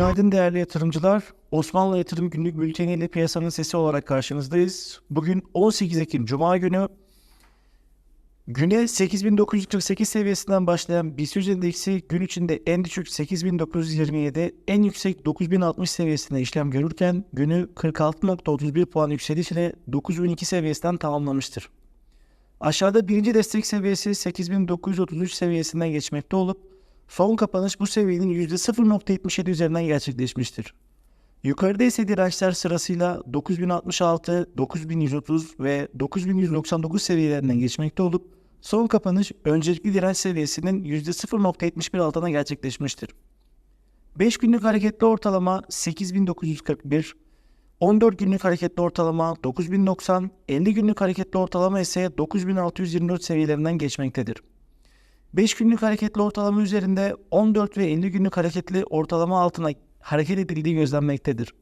Günaydın değerli yatırımcılar. Osmanlı Yatırım Günlük Bülteni ile piyasanın sesi olarak karşınızdayız. Bugün 18 Ekim Cuma günü. Güne 8948 seviyesinden başlayan BIST endeksi gün içinde en düşük 8927, en yüksek 9060 seviyesinde işlem görürken günü 46.31 puan yükselişle 9002 seviyesinden tamamlamıştır. Aşağıda birinci destek seviyesi 8933 seviyesinden geçmekte olup son kapanış bu seviyenin %0.77 üzerinden gerçekleşmiştir. Yukarıda ise dirençler sırasıyla 9066, 9130 ve 9199 seviyelerinden geçmekte olup son kapanış öncelikli direnç seviyesinin %0.71 altına gerçekleşmiştir. 5 günlük hareketli ortalama 8941, 14 günlük hareketli ortalama 9090, 50 günlük hareketli ortalama ise 9624 seviyelerinden geçmektedir. 5 günlük hareketli ortalama üzerinde 14 ve 50 günlük hareketli ortalama altına hareket edildiği gözlenmektedir.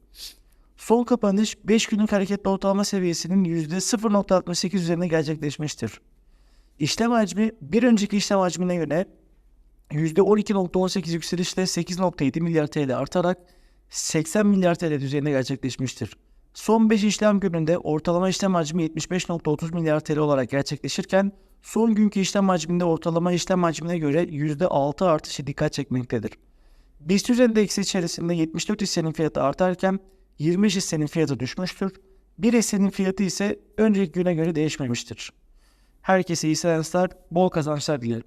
Son kapanış 5 günlük hareketli ortalama seviyesinin %0.68 üzerine gerçekleşmiştir. İşlem hacmi bir önceki işlem hacmine göre %12.18 yükselişle 8.7 milyar TL artarak 80 milyar TL düzeyinde gerçekleşmiştir. Son 5 işlem gününde ortalama işlem hacmi 75.30 milyar TL olarak gerçekleşirken son günkü işlem hacminde ortalama işlem hacmine göre %6 artışı dikkat çekmektedir. BIST endeksi içerisinde 74 hissenin fiyatı artarken 25 hissenin fiyatı düşmüştür. Bir hissenin fiyatı ise önceki güne göre değişmemiştir. Herkese iyi seanslar, bol kazançlar dilerim.